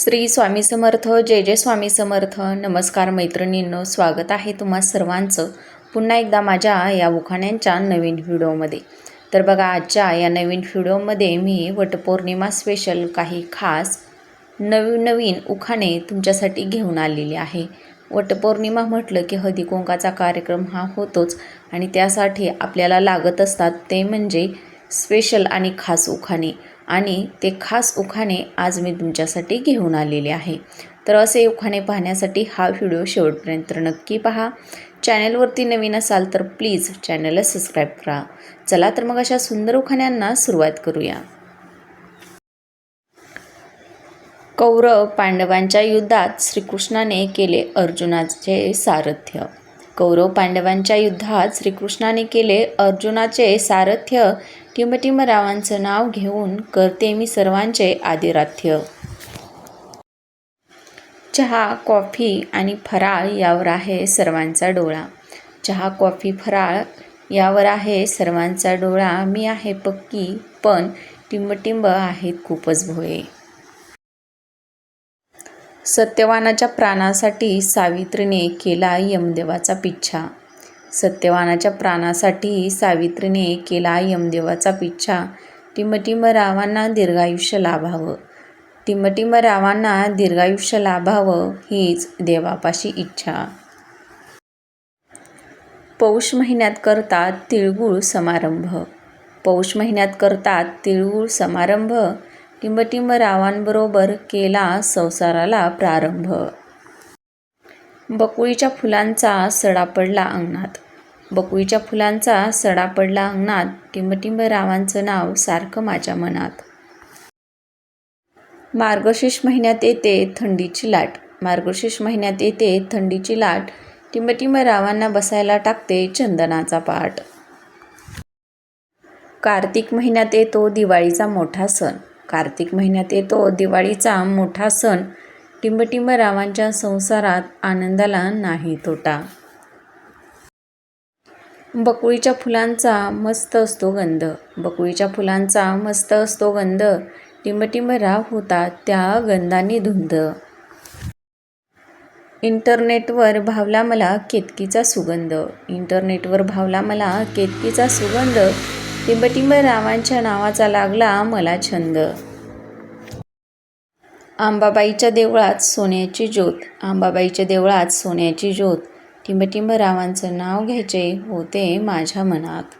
श्री स्वामी समर्थ जय जय स्वामी समर्थ. नमस्कार मैत्रिणींनो स्वागत आहे तुम्हा सर्वांचं पुन्हा एकदा माझ्या या उखाण्यांच्या नवीन व्हिडिओमध्ये. तर बघा आजच्या या नवीन व्हिडिओमध्ये मी वटपौर्णिमा स्पेशल काही खास नवीन नवीन उखाणे तुमच्यासाठी घेऊन आलेली आहे. वटपौर्णिमा म्हटलं की हळदी कुंकाचा कार्यक्रम हा होतोच आणि त्यासाठी आपल्याला लागत असतात ते म्हणजे स्पेशल आणि खास उखाणे. आणि ते खास उखाणे आज मी तुमच्यासाठी घेऊन आलेले आहे. तर असे उखाणे पाहण्यासाठी हा व्हिडिओ शेवटपर्यंत नक्की पहा. चॅनलवरती नवीन असाल तर प्लीज चॅनलला सबस्क्राईब करा. चला तर मग अशा सुंदर उखाण्यांना सुरुवात करूया. कौरव पांडवांच्या युद्धात श्रीकृष्णाने केले अर्जुनाचे सारथ्य. कौरव पांडवांच्या युद्धात श्रीकृष्णाने केले अर्जुनाचे सारथ्य. टिंबटिंबरावांचं रावांचं नाव घेऊन करते मी सर्वांचे आदिराध्य चहा कॉफी आणि फराळ यावर आहे सर्वांचा डोळा. चहा कॉफी फराळ यावर आहे सर्वांचा डोळा. मी आहे पक्की पण टिंबटिंब आहेत खूपच भोये सत्यवानाच्या प्राणासाठी सावित्रीने केला यमदेवाचा पिच्छा. सत्यवानाच्या प्राणासाठी सावित्रीने केला यमदेवाचा पिच्छा. टिमटिम रावांना दीर्घायुष्य लाभावं. टिमटिम रावांना दीर्घायुष्य लाभावं हीच देवापाशी इच्छा. पौष महिन्यात करतात तिळगुळ समारंभ. पौष महिन्यात करतात तिळगुळ समारंभ. टिंबटिंब रावांबरोबर केला संसाराला प्रारंभ. बकुळीच्या फुलांचा सडा पडला अंगणात. बकुळीच्या फुलांचा सडा पडला अंगणात टिंबटिंब रावांचं नाव सारखं माझ्या मनात. मार्गशीर्ष महिन्यात येते थंडीची लाट. मार्गशीर्ष महिन्यात येते थंडीची लाट. टिंबटिंब रावांना बसायला टाकते चंदनाचा पाट कार्तिक महिन्यात येतो दिवाळीचा मोठा सण. कार्तिक महिन्यात येतो. दिवाळीचा मोठा सण टिंबटिंब रावांच्या संसारात आनंदाला नाही तोटा. बकुळीच्या फुलांचा मस्त असतो गंध. बकुळीच्या फुलांचा मस्त असतो गंध. टिंबटिंब राव होता त्या गंधाने धुंद. इंटरनेटवर भावला मला केतकीचा सुगंध. इंटरनेटवर भावला मला केतकीचा सुगंध. टिंबटिंब रावांच्या नावाचा लागला मला छंद. आंबाबाईच्या देवळात सोन्याची ज्योत आंबाबाईच्या देवळात सोन्याची ज्योत. टिंबटिंब रावांचं नाव घ्यायचे होते माझ्या मनात.